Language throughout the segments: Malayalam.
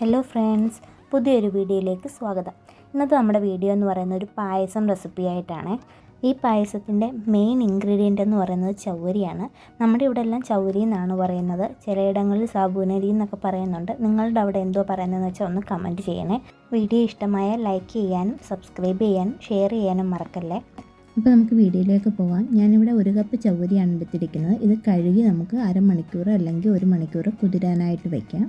ഹലോ ഫ്രണ്ട്സ് പുതിയൊരു വീഡിയോയിലേക്ക് സ്വാഗതം. ഇന്നത്തെ നമ്മുടെ വീഡിയോ എന്ന് പറയുന്നത് ഒരു പായസം റെസിപ്പി ആയിട്ടാണ്. ഈ പായസത്തിന്റെ മെയിൻ ഇൻഗ്രീഡിയന്റ് എന്ന് പറയുന്നത് ചൗരിയാണ് നമ്മുടെ ഇവിടെ എല്ലാം ചൗരി എന്നാണ് പറയുന്നത്. ചിലയിടങ്ങളിൽ സാബൂനരി എന്നൊക്കെ പറയുന്നുണ്ട്. നിങ്ങളുടെ അവിടെ എന്തോ പറയുന്നതെന്ന് വെച്ചാൽ ഒന്ന് കമന്റ് ചെയ്യണേ. വീഡിയോ ഇഷ്ടമായ ലൈക്ക് ചെയ്യാനും സബ്സ്ക്രൈബ് ചെയ്യാനും ഷെയർ ചെയ്യാനും മറക്കല്ലേ? അപ്പോൾ നമുക്ക് വീഡിയോയിലേക്ക് പോകാം ഞാനിവിടെ ഒരു കപ്പ് ചൗരിയാണ് എടുത്തിരിക്കുന്നത്. ഇത് കഴുകി നമുക്ക് അരമണിക്കൂർ അല്ലെങ്കിൽ ഒരു മണിക്കൂർ കുതിരാനായിട്ട് വയ്ക്കാം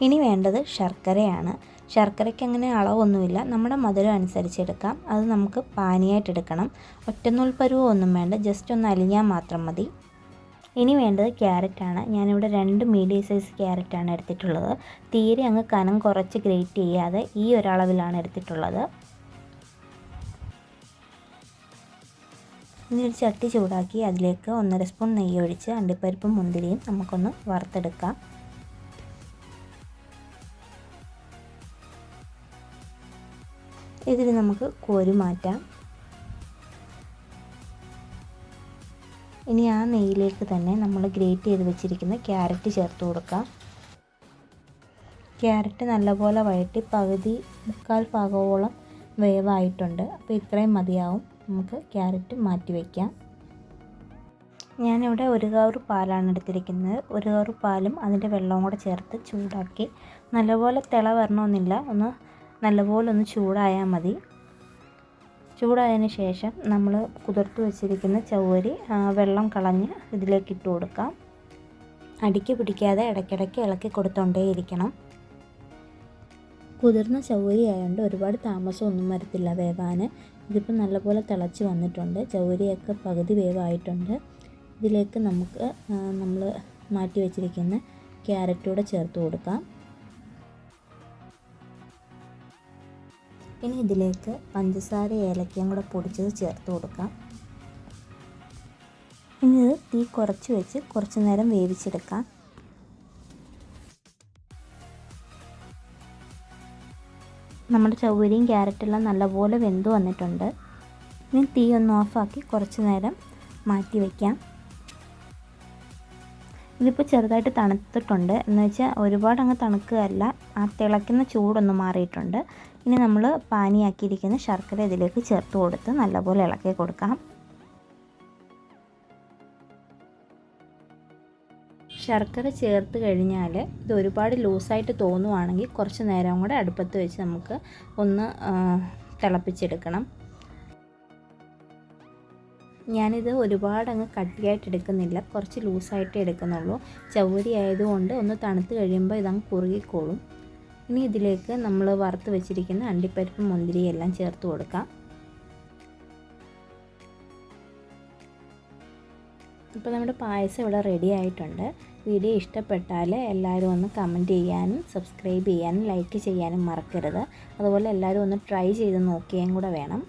ഇനി വേണ്ടത് ശർക്കരയാണ്. ശർക്കരയ്ക്ക് അങ്ങനെ അളവൊന്നുമില്ല. നമ്മുടെ മധുരം അനുസരിച്ച് എടുക്കാം. അത് നമുക്ക് പാനിയായിട്ട് എടുക്കണം. ഒറ്റനൂൽ ഒന്നും വേണ്ട. ജസ്റ്റ് ഒന്ന് അലിഞ്ഞാൽ മാത്രം മതി. ഇനി വേണ്ടത് ക്യാരറ്റാണ്. ഞാനിവിടെ രണ്ട് മീഡിയം സൈസ് ക്യാരറ്റാണ് എടുത്തിട്ടുള്ളത്. തീരെ അങ്ങ് കനം കുറച്ച് ഗ്രേറ്റ് ചെയ്യാതെ ഈ ഒരളവിലാണ് എടുത്തിട്ടുള്ളത്. ഇനി ചട്ടി ചൂടാക്കി അതിലേക്ക് ഒന്നര സ്പൂൺ നെയ്യ് ഒഴിച്ച് അണ്ടിപ്പരിപ്പും മുന്തിരിയും നമുക്കൊന്ന് വറുത്തെടുക്കാം. ഇതിൽ നമുക്ക് കോരി മാറ്റാം. ഇനി ആ നെയ്യിലേക്ക് തന്നെ നമ്മൾ ഗ്രേറ്റ് ചെയ്ത് വെച്ചിരിക്കുന്ന ക്യാരറ്റ് ചേർത്ത് കൊടുക്കാം. ക്യാരറ്റ് നല്ലപോലെ വഴറ്റി പകുതി മുക്കാൽ ഭാഗവോളം വേവായിട്ടുണ്ട്. അപ്പോൾ ഇത്രയും മതിയാവും. നമുക്ക് ക്യാരറ്റ് മാറ്റി വയ്ക്കാം ഞാനിവിടെ ഒരു കവർ പാലാണ് എടുത്തിരിക്കുന്നത്. ഒരു കവർ പാലും അതിന്റെ വെള്ളവും കൂടെ ചേർത്ത് ചൂടാക്കി നല്ലപോലെ തിള വരണമെന്നില്ല. ഒന്ന് നല്ലപോലെ ഒന്ന് ചൂടായാൽ മതി. ചൂടായതിന് ശേഷം നമ്മൾ കുതിർത്ത് വെച്ചിരിക്കുന്ന ചവ്വരി വെള്ളം കളഞ്ഞ് ഇതിലേക്ക് ഇട്ട് കൊടുക്കാം. അടിക്ക് പിടിക്കാതെ ഇടയ്ക്കിടയ്ക്ക് ഇളക്കി കൊടുത്തോണ്ടേയിരിക്കണം. കുതിർന്ന ചവ്വരി ആയതുകൊണ്ട് ഒരുപാട് താമസമൊന്നും വരത്തില്ല വേവാൻ. ഇതിപ്പോൾ നല്ലപോലെ തിളച്ച് വന്നിട്ടുണ്ട്. ചവ്വരിയൊക്കെ പകുതി വേവായിട്ടുണ്ട്. ഇതിലേക്ക് നമുക്ക് നമ്മൾ മാറ്റി വെച്ചിരിക്കുന്ന ക്യാരറ്റൂടെ ചേർത്ത് കൊടുക്കാം. ഇനി ഇതിലേക്ക് പഞ്ചസാര ഏലക്കയും കൂടെ പൊടിച്ചത് ചേർത്ത് കൊടുക്കാം. ഇനി ഇത് തീ കുറച്ച് വെച്ച് കുറച്ച് നേരം വേവിച്ചെടുക്കാം. നമ്മുടെ ചൗവരിയും ക്യാരറ്റെല്ലാം നല്ലപോലെ വെന്ത് വന്നിട്ടുണ്ട്. ഇനി തീ ഒന്ന് ഓഫാക്കി കുറച്ച് നേരം മാറ്റി വയ്ക്കാം ഇതിപ്പോൾ ചെറുതായിട്ട് തണുത്തിട്ടുണ്ട്. എന്ന് വെച്ചാൽ ഒരുപാട് അങ്ങ് തണുക്കുകയല്ല. ആ തിളയ്ക്കുന്ന ചൂടൊന്ന് മാറിയിട്ടുണ്ട്. ഇനി നമ്മൾ പാനിയാക്കിയിരിക്കുന്ന ശർക്കര ഇതിലേക്ക് ചേർത്ത് കൊടുത്ത് നല്ലപോലെ ഇളക്കി കൊടുക്കാം. ശർക്കര ചേർത്ത് കഴിഞ്ഞാൽ ഇത് ഒരുപാട് ലൂസായിട്ട് തോന്നുവാണെങ്കിൽ കുറച്ച് നേരം കൂടെ അടുപ്പത്ത് വെച്ച് നമുക്ക് ഒന്ന് തിളപ്പിച്ചെടുക്കണം. ഞാനിത് ഒരുപാട് അങ്ങ് കട്ടിയായിട്ട് എടുക്കുന്നില്ല കുറച്ച് ലൂസായിട്ടേ എടുക്കുന്നുള്ളൂ. ചവ്വരി ആയതുകൊണ്ട് ഒന്ന് തണുത്ത് കഴിയുമ്പോൾ ഇതങ്ങ് കുറുകിക്കോളും. ഇനി ഇതിലേക്ക് നമ്മൾ വറുത്ത് വെച്ചിരിക്കുന്ന അണ്ടിപ്പരിപ്പ് മുന്തിരി എല്ലാം ചേർത്ത് കൊടുക്കാം. ഇപ്പോൾ നമ്മുടെ പായസം ഇവിടെ റെഡി ആയിട്ടുണ്ട്. വീഡിയോ ഇഷ്ടപ്പെട്ടാൽ എല്ലാവരും ഒന്ന് കമന്റ് ചെയ്യാനും സബ്സ്ക്രൈബ് ചെയ്യാനും ലൈക്ക് ചെയ്യാനും മറക്കരുത്. അതുപോലെ എല്ലാവരും ഒന്ന് ട്രൈ ചെയ്ത് നോക്കുകയും കൂടെ വേണം.